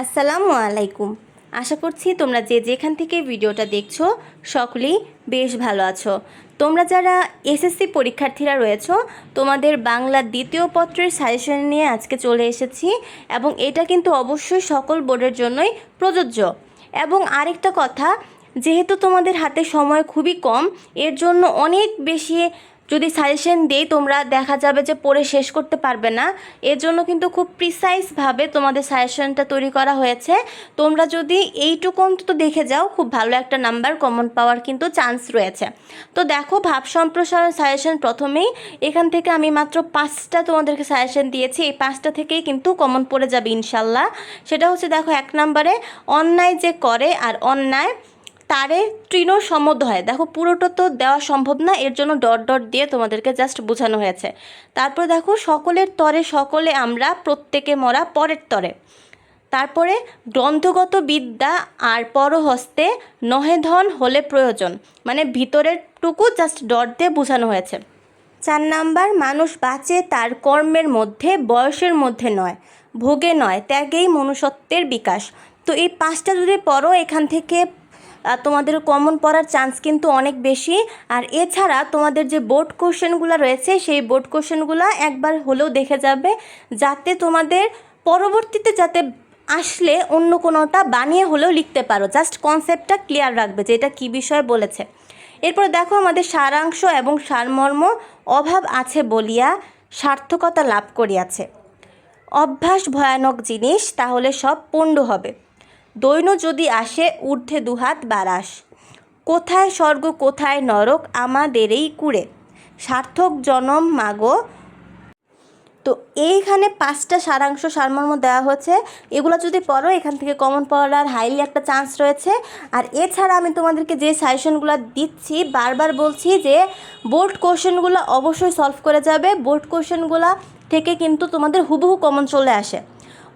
আসসালামু আলাইকুম। আশা করছি তোমরা যে যেখান থেকে ভিডিওটা দেখছ, সকলেই বেশ ভালো আছো। তোমরা যারা এসএসসি পরীক্ষার্থীরা রয়েছ, তোমাদের বাংলা দ্বিতীয় পত্রের সাজেশন নিয়ে আজকে চলে এসেছি এবং এটা কিন্তু অবশ্যই সকল বোর্ডের জন্যই প্রযোজ্য। এবং আরেকটা কথা যেহেতু তোমাদের হাতে সময় খুবই কম, এর জন্য অনেক বেশি যদি সাজেশন দেই, তোমরা দেখা যাবে যে পড়ে শেষ করতে পারবে না। এর জন্য কিন্তু খুব প্রিসাইজভাবে তোমাদের সাজেশনটা তৈরি করা হয়েছে। তোমরা যদি এইটুকু অন্তত দেখে যাও, খুব ভালো একটা নাম্বার কমন পাওয়ার কিন্তু চান্স রয়েছে। তো দেখো, ভাব সম্প্রসারণ সাজেশন প্রথমেই, এখান থেকে আমি মাত্র পাঁচটা তোমাদেরকে সাজেশন দিয়েছি। এই পাঁচটা থেকেই কিন্তু কমন পড়ে যাবে ইনশাল্লাহ। সেটা হচ্ছে দেখো, এক নম্বরে, অন্যায় যে করে আর অন্যায় তারে তৃণ সমদ হয়। দেখো, পুরোটা তো দেওয়া সম্ভব না, এর জন্য ডট ডট দিয়ে তোমাদেরকে জাস্ট বোঝানো হয়েছে। তারপর দেখো, সকলের তরে সকলে আমরা, প্রত্যেকে মরা পরের তরে। তারপরে গ্রন্থগত বিদ্যা আর পরহস্তে নহে ধন হলে প্রয়োজন মানে ভিতরের টুকু জাস্ট ডট দিয়ে বোঝানো হয়েছে। চার নাম্বার, মানুষ বাঁচে তার কর্মের মধ্যে, বয়সের মধ্যে নয়, ভোগে নয়, ত্যাগেই মনুষ্যত্বের বিকাশ। তো এই পাঁচটা যদি পড়ো, এখান থেকে তোমাদের কমন পড়ার চান্স কিন্তু অনেক বেশি। আর এছাড়া তোমাদের যে বোর্ড কোশ্চেনগুলো রয়েছে, সেই বোর্ড কোশ্চেনগুলো একবার হলেও দেখে যাবে, যাতে তোমাদের পরবর্তীতে যাতে আসলে অন্য কোনোটা বানিয়ে হলেও লিখতে পারো। জাস্ট কনসেপ্টটা ক্লিয়ার রাখবে যে এটা কী বিষয়ে বলেছে। এরপরে দেখো আমাদের সারাংশ এবং সারমর্ম অভাব আছে বলিয়া সার্থকতা লাভ করিয়াছে। অভ্যাস ভয়ানক জিনিস, তাহলে সব পণ্ড হবে। দৈন যদি আসে, ঊর্ধ্বে দুহাত বারাস। কোথায় স্বর্গ, কোথায় নরক, আমাদেরই কুড়ে। সার্থক জনম মাগো। তো এইখানে পাঁচটা সারাংশ সারমর্ম দেওয়া হচ্ছে এগুলো যদি পড়ো, এখান থেকে কমন পড়ার হাইলি একটা চান্স রয়েছে। আর এছাড়া আমি তোমাদেরকে যে সাজেশনগুলো দিচ্ছি, বারবার বলছি যে বোর্ড কোশ্চেনগুলো অবশ্যই সলভ করে যাবে। বোর্ড কোশ্চেনগুলো থেকে কিন্তু তোমাদের হুবহু কমন চলে আসে।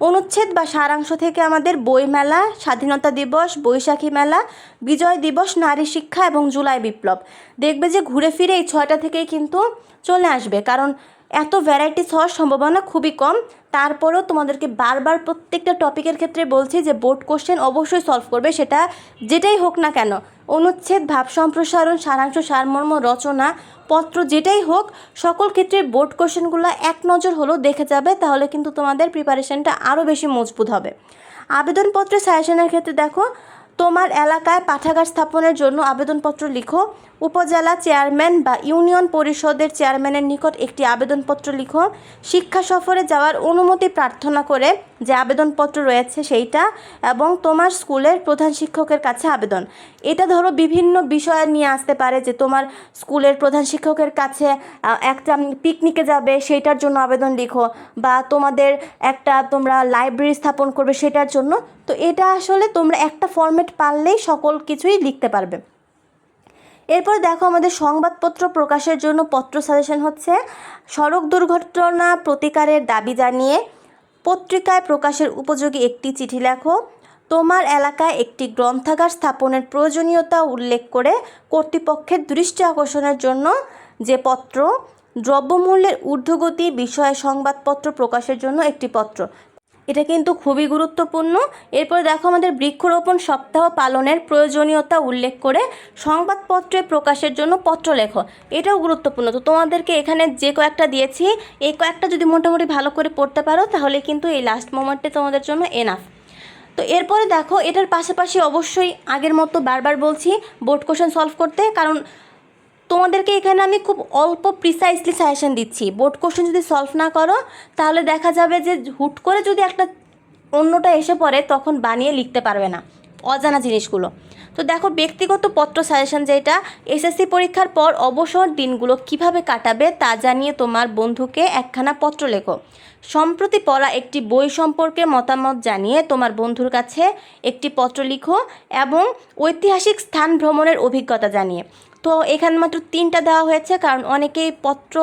অনুচ্ছেদ বা সারাংশ থেকে আমাদের বইমেলা স্বাধীনতা দিবস, বৈশাখী মেলা, বিজয় দিবস, নারী শিক্ষা এবং জুলাই বিপ্লব। দেখবে যে ঘুরে ফিরে এই ছয়টা থেকেই কিন্তু চলে আসবে। কারণ এত ভ্যারাইটিস হওয়ার সম্ভাবনা খুবই কম। তারপরেও তোমাদেরকে বারবার প্রত্যেকটা টপিকের ক্ষেত্রে বলছি যে বোর্ড কোশ্চেন অবশ্যই সলভ করবে, সেটা যেটাই হোক না কেন। অনুচ্ছেদ, ভাব সম্প্রসারণ, সারাংশ, সারমর্ম, রচনা, পত্র যেটাই হোক, সকল ক্ষেত্রে বোর্ড কোশ্চেনগুলো এক নজর হলেও দেখে যাবে, তাহলে কিন্তু তোমাদের প্রিপারেশনটা আরও বেশি মজবুত হবে। আবেদনপত্রের সাজেশনের ক্ষেত্রে দেখো, তোমার এলাকায় পাঠাগার স্থাপনের জন্য আবেদনপত্র লিখো। উপজেলা চেয়ারম্যান বা ইউনিয়ন পরিষদের চেয়ারম্যানের নিকট একটি আবেদনপত্র লিখো শিক্ষা সফরে যাওয়ার অনুমতি প্রার্থনা করে যে আবেদনপত্র রয়েছে সেইটা এবং তোমার স্কুলের প্রধান শিক্ষকের কাছে আবেদন। এটা ধরো বিভিন্ন বিষয় নিয়ে আসতে পারে যে তোমার স্কুলের প্রধান শিক্ষকের কাছে একটা পিকনিকে যাবে, সেইটার জন্য আবেদন লিখো বা তোমাদের একটা তোমরা লাইব্রেরি স্থাপন করবে, সেটার জন্য। তো এটা আসলে তোমরা একটা ফর্মেট পারলেই সকল কিছুই লিখতে পারবে। এরপর দেখো আমাদের সংবাদপত্র প্রকাশের জন্য পত্র সাজেশন হচ্ছে, সড়ক দুর্ঘটনা প্রতিকারের দাবি জানিয়ে পত্রিকায় প্রকাশের উপযোগী একটি চিঠি লেখো, তোমার এলাকায় একটি গ্রন্থাগার স্থাপনের প্রয়োজনীয়তা উল্লেখ করে কর্তৃপক্ষের দৃষ্টি আকর্ষণের জন্য যে পত্র, দ্রব্যমূল্যের ঊর্ধ্বগতি বিষয়ে সংবাদপত্র প্রকাশের জন্য একটি পত্র। এটা কিন্তু খুবই গুরুত্বপূর্ণ। এরপরে দেখো আমাদের বৃক্ষরোপণ সপ্তাহ পালনের প্রয়োজনীয়তা উল্লেখ করে সংবাদপত্রে প্রকাশের জন্য পত্র লেখো। এটাও গুরুত্বপূর্ণ। তো তোমাদেরকে এখানে যে কয়েকটা দিয়েছি, এই কয়েকটা যদি মোটামুটি ভালো করে পড়তে পারো, তাহলে কিন্তু এই লাস্ট মোমেন্টে তোমাদের জন্য এনাফ তো এরপরে দেখো, এটার পাশাপাশি অবশ্যই আগের মতো বারবার বলছি বোর্ড কোশ্চেন সলভ করতে। কারণ তোমাদেরকে এখানে আমি খুব অল্প প্রিসাইসলি সাজেশন দিচ্ছি। বোর্ড কোশ্চেন যদি সলভ না করো, তাহলে দেখা যাবে যে হুট করে যদি একটা অন্যটা এসে পড়ে, তখন বানিয়ে লিখতে পারবে না। অজানা জিনিসগুলো। তো দেখো, ব্যক্তিগত পত্র সাজেশন যেটা এসএসসি পরীক্ষার পর অবসর দিনগুলো কীভাবে কাটাবে তা জানিয়ে তোমার বন্ধুকে একখানা পত্র লেখো। সম্প্রতি পড়া একটি বই সম্পর্কে মতামত জানিয়ে তোমার বন্ধুর কাছে একটি পত্র লিখো এবং ঐতিহাসিক স্থান ভ্রমণের অভিজ্ঞতা জানিয়ে। তো এখানে মাত্র তিনটা দেওয়া হয়েছে, কারণ অনেকেই পত্র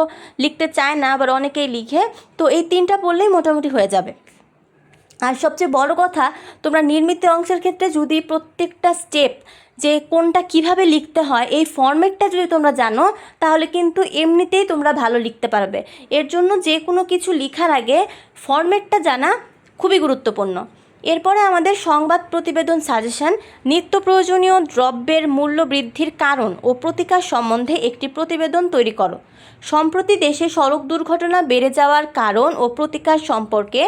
লিখতে চায় না, আবার অনেকেই লিখে। তো এই তিনটা পড়লেই মোটামুটি হয়ে যাবে। আর সবচেয়ে বড় কথা, তোমরা নির্মিত অংশের ক্ষেত্রে যদি প্রত্যেকটা স্টেপ যে কোনটা কীভাবে লিখতে হয়, এই ফর্মেটটা যদি তোমরা জানো, তাহলে কিন্তু এমনিতেই তোমরা ভালো লিখতে পারবে। এর জন্য যে কোনো কিছু লেখার আগে ফর্মেটটা জানা খুবই গুরুত্বপূর্ণ। এরপরে আমাদের সংবাদ প্রতিবেদন সাজেশন, নিত্য প্রয়োজনীয় দ্রব্যের মূল্য বৃদ্ধির কারণ ও প্রতিকার সম্বন্ধে একটি প্রতিবেদন তৈরি করো। সম্প্রতি দেশে সড়ক দুর্ঘটনা বেড়ে যাওয়ার কারণ ও প্রতিকার সম্পর্কে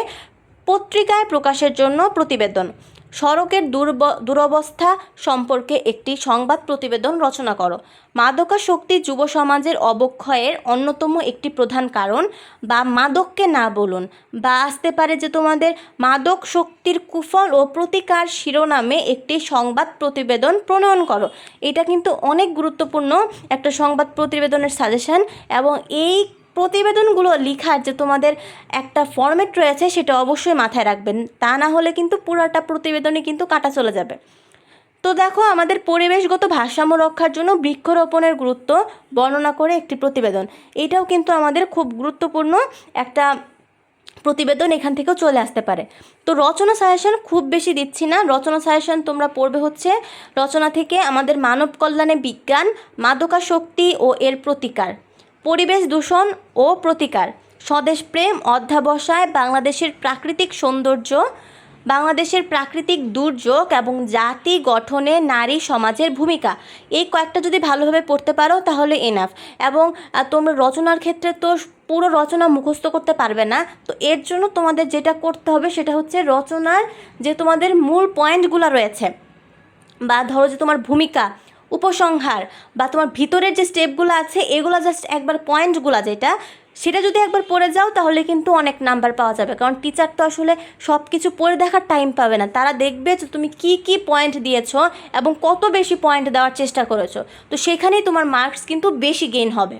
পত্রিকায় প্রকাশের জন্য প্রতিবেদন। সড়কের দুর্ব, দুরবস্থা সম্পর্কে একটি সংবাদ প্রতিবেদন রচনা করো। মাদকাসক্তি যুব সমাজের অবক্ষয়ের অন্যতম একটি প্রধান কারণ বা মাদককে না বলুন বা আসতে পারে যে তোমাদের মাদক শক্তির কুফল ও প্রতিকার শিরোনামে একটি সংবাদ প্রতিবেদন প্রণয়ন করো। এটা কিন্তু অনেক গুরুত্বপূর্ণ একটা সংবাদ প্রতিবেদনের সাজেশন এবং এই প্রতিবেদনগুলো লিখার যে তোমাদের একটা ফর্মেট রয়েছে, সেটা অবশ্যই মাথায় রাখবেন। তা না হলে কিন্তু পুরোটা প্রতিবেদনই কিন্তু কাটা চলে যাবে। তো দেখো, আমাদের পরিবেশগত ভারসাম্য রক্ষার জন্য বৃক্ষরোপণের গুরুত্ব বর্ণনা করে একটি প্রতিবেদন। এটাও কিন্তু আমাদের খুব গুরুত্বপূর্ণ একটা প্রতিবেদন এখান থেকেও চলে আসতে পারে। তো রচনা সাজেশন খুব বেশি দিচ্ছি না। রচনা সাজেশন তোমরা পড়বে হচ্ছে, রচনা থেকে আমাদের মানব কল্যাণে বিজ্ঞান, মাদকাসক্তি ও এর প্রতিকার। পরিবেশ দূষণ ও প্রতিকার। স্বদেশ প্রেম অধ্যাবসায় বাংলাদেশের প্রাকৃতিক সৌন্দর্য, বাংলাদেশের প্রাকৃতিক দুর্যোগ এবং জাতি গঠনে নারী সমাজের ভূমিকা। এই কয়েকটা যদি ভালোভাবে পড়তে পারো তাহলে এনাফ এবং তোমরা রচনার ক্ষেত্রে তো পুরো রচনা মুখস্থ করতে পারবে না। তো এর জন্য তোমাদের যেটা করতে হবে সেটা হচ্ছে রচনার যে তোমাদের মূল পয়েন্টগুলো রয়েছে, বা ধরো যে তোমার ভূমিকা উপসংহার বা তোমার ভিতরের যে স্টেপগুলো আছে, এগুলো জাস্ট একবার পয়েন্টগুলো যেটা, সেটা যদি একবার পড়ে যাও তাহলে কিন্তু অনেক নাম্বার পাওয়া যাবে। কারণ টিচার তো আসলে সব কিছু পড়ে দেখার টাইম পাবে না। তারা দেখবে যে তুমি কি কি পয়েন্ট দিয়েছ এবং কত বেশি পয়েন্ট দেওয়ার চেষ্টা করেছ। তো সেখানেই তোমার মার্কস কিন্তু বেশি গেইন হবে।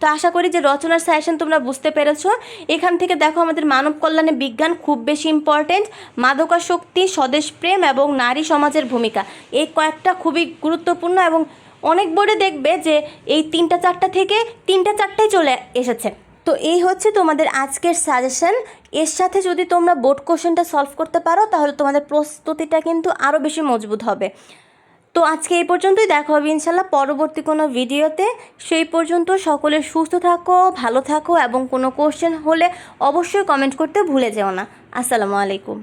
তো আশা করি যে রচনার সাজেশন তোমরা বুঝতে পেরেছ। এখান থেকে দেখো আমাদের মানব কল্যাণে বিজ্ঞান খুব বেশি ইম্পর্টেন্ট মাদকাসক্তি, স্বদেশ প্রেম এবং নারী সমাজের ভূমিকা। এই কয়েকটা খুবই গুরুত্বপূর্ণ এবং অনেক বোর্ডে দেখবে যে এই তিনটা চারটা থেকে তিনটা চারটাই চলে এসেছে। তো এই হচ্ছে তোমাদের আজকের সাজেশন এর সাথে যদি তোমরা বোর্ড কোশ্চেনটা সলভ করতে পারো, তাহলে তোমাদের প্রস্তুতিটা কিন্তু আরও বেশি মজবুত হবে। তো আজকে এই পর্যন্তই। দেখা হবে ইনশাল্লাহ পরবর্তী কোনো ভিডিওতে। সেই পর্যন্ত সকলে সুস্থ থাকো, ভালো থাকো এবং কোনো কোশ্চেন হলে অবশ্যই কমেন্ট করতে ভুলে যেও না। আসসালামু আলাইকুম।